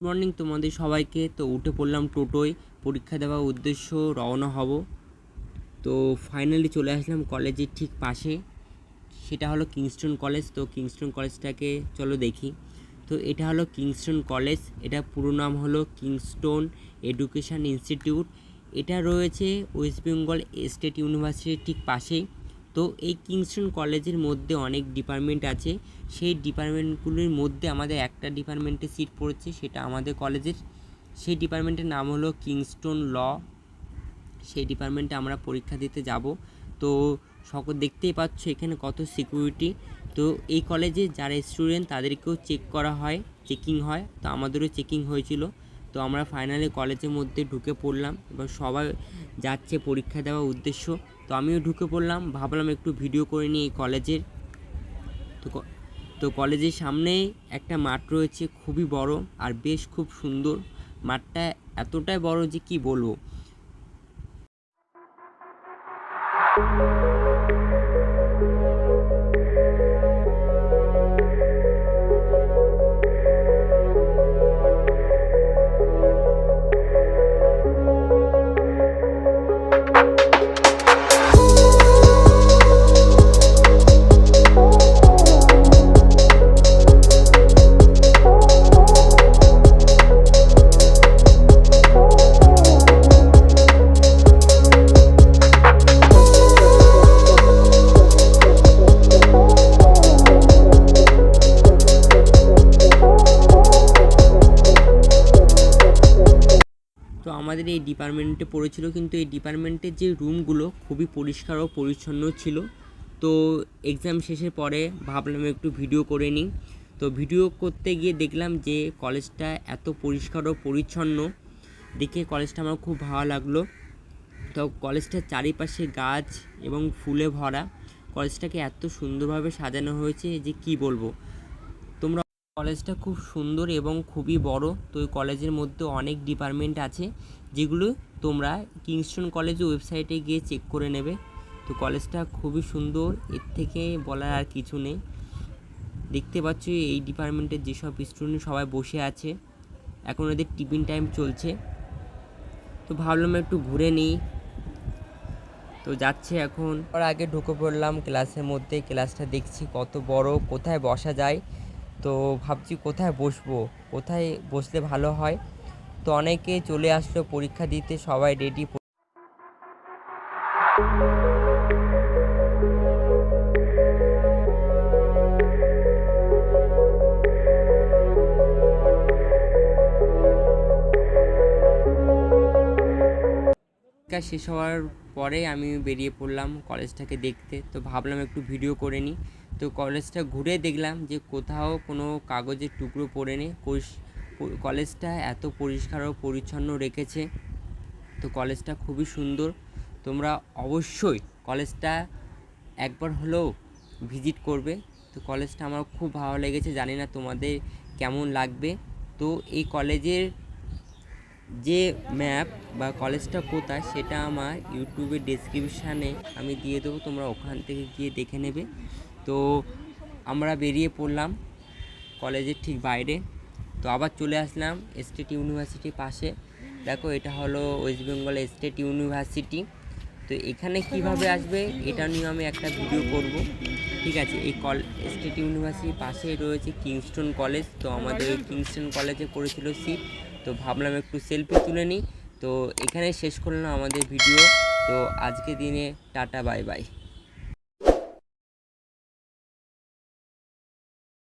Morning তোমাদের সবাইকে। তো উঠে পড়লাম টোটোয়। পরীক্ষা দেওয়ার উদ্দেশ্য রওনা হব। তো ফাইনালি চলে আসলাম কলেজের ঠিক পাশে। সেটা হলো কিংস্টন কলেজ তো কিংস্টন কলেজটাকে চলো দেখি। তো এটা হলো কিংস্টন কলেজ এটা পুরো নাম হলো কিংস্টন এডুকেশন ইনস্টিটিউট এটা রয়েছে ওয়েস্ট বেঙ্গল স্টেট ইউনিভার্সিটির ঠিক পাশেই। তো এই কিংস্টন কলেজের মধ্যে অনেক ডিপার্টমেন্ট আছে। সেই ডিপার্টমেন্টগুলির মধ্যে আমাদের একটা ডিপার্টমেন্টে সিট পড়েছে, সেটা আমাদের কলেজের। সেই ডিপার্টমেন্টের নাম হলো কিংস্টন ল। সেই ডিপার্টমেন্টে আমরা পরীক্ষা দিতে যাব। তো সকল দেখতেই পাচ্ছ এখানে কত সিকিউরিটি তো এই কলেজে যারা স্টুডেন্ট তাদেরকেও চেক করা হয় চেকিং হয়। তো আমাদেরও চেকিং হয়েছিল। তো আমরা ফাইনালি কলেজের মধ্যে ঢুকে পড়লাম এবার সবাই যাচ্ছে পরীক্ষা দেওয়ার উদ্দেশ্য। তো আমিও ঢুকে পড়লাম, ভাবলাম একটু ভিডিও করে নিই এই কলেজের তো তো কলেজের সামনেই একটা মাঠ রয়েছে, খুবই বড় আর বেশ খুব সুন্দর। মাঠটা এতটাই বড় যে কি বলব? এই ডিপার্টমেন্টে পড়েছিল। কিন্তু এই ডিপার্টমেন্টের যে রুমগুলো খুবই পরিষ্কার ও পরিচ্ছন্ন ছিল। তো এক্সাম শেষের পরে ভাবলাম একটু ভিডিও করে নিই। তো ভিডিও করতে গিয়ে দেখলাম যে কলেজটা এত পরিষ্কার ও পরিচ্ছন্ন। দেখে কলেজটা আমার খুব ভালো লাগল। তো কলেজটার চারিপাশে গাছ এবং ফুলে ভরা। কলেজটাকে এত সুন্দরভাবে সাজানো হয়েছে যে কি বলব? কলেজটা খুব সুন্দর এবং খুবই বড়। তো এই কলেজের মধ্যে অনেক ডিপার্টমেন্ট আছে, যেগুলো তোমরা কিংস্টন কলেজের ওয়েবসাইটে গিয়ে চেক করে নেবে। তো কলেজটা খুবই সুন্দর, এর থেকে বলার আর কিছু নেই। দেখতে পাচ্ছ এই ডিপার্টমেন্টের যেসব স্টুডেন্ট সবাই বসে আছে। এখন ওদের টিফিন টাইম চলছে। তো ভাবলাম একটু ঘুরে নিই। তো যাচ্ছে এখন। ওর আগে ঢুকে পড়লাম ক্লাসের মধ্যে ক্লাসটা দেখছি কত বড়, কোথায় বসা যায়। তো ভাবছি কোথায় বসবো? কোথায় বসলে ভালো হয়? তো অনেকে চলে আসলো পরীক্ষা দিতে, সবাই রেডি পরীক্ষা শেষ হওয়ার পরে আমি বেরিয়ে পড়লাম কলেজটাকে দেখতে। তো ভাবলাম একটু ভিডিও করে নিই। তো কলেজটা ঘুরে দেখলাম যে কোথাও কোনো কাগজের টুকরো পড়ে নেই। কলেজটা এত পরিষ্কার ও পরিচ্ছন্ন রেখেছে। তো কলেজটা খুবই সুন্দর। তোমরা অবশ্যই কলেজটা একবার হলেও ভিজিট করবে। তো কলেজটা আমার খুব ভালো লেগেছে। জানি না তোমাদের কেমন লাগবে। তো এই কলেজের যে ম্যাপ বা কলেজটা কোথায় সেটা আমার ইউটিউবের ডেসক্রিপশানে আমি দিয়ে দেবো। তোমরা ওখান থেকে গিয়ে দেখে নেবে। তো আমরা বেরিয়ে পড়লাম কলেজের ঠিক বাইরে। তো আবার চলে আসলাম স্টেট ইউনিভার্সিটির পাশে। দেখো, এটা হলো ওয়েস্ট বেঙ্গল স্টেট ইউনিভার্সিটি তো এখানে কীভাবে আসবে, এটা নিয়ে আমি একটা ভিডিও করব। ঠিক আছে, এই কল স্টেট ইউনিভার্সিটির পাশেই রয়েছে কিংস্টন কলেজ তো আমাদের কিংস্টন কলেজে করেছিল সিট তো ভাবলাম একটু সেলফি তুলে নিই। তো এখানে শেষ করলাম আমাদের ভিডিও তো আজকে দিনে টাটা বাই বাই